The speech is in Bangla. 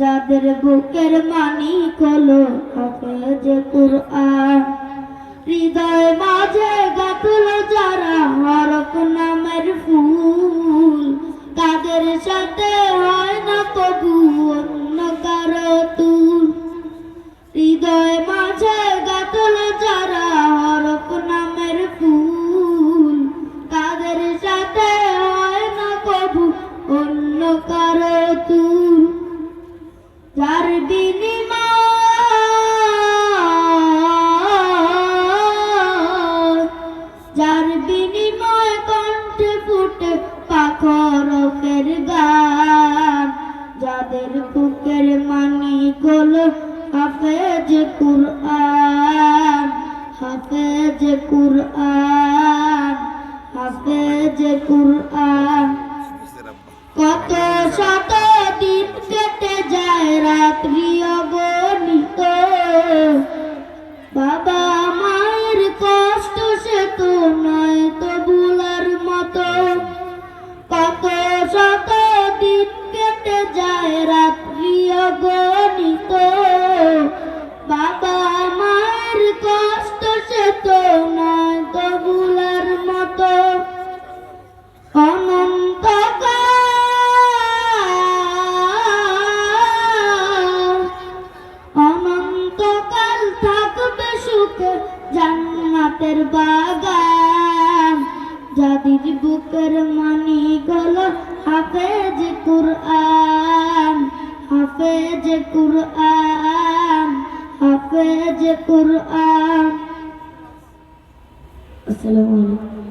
যাদের বুকের মানি হলো যে কুরআন। হৃদয় মাঝে গাতল যারা হরক নামের ফুল। তাদের সাথে পাখরকের গান যাদের বুকের মানি হলো হাফেজ কুরআন হাফেজ কুরআন হাফেজ কুরআন। কত শত দিন কেটে যায় রাত্রি জান্নাতের বাগান। যাদের বুকের মানি গল হাফেজ কুরআন হাফেজ কুরআন হাফেজ কুরআন। আসসালামু আলাইকুম।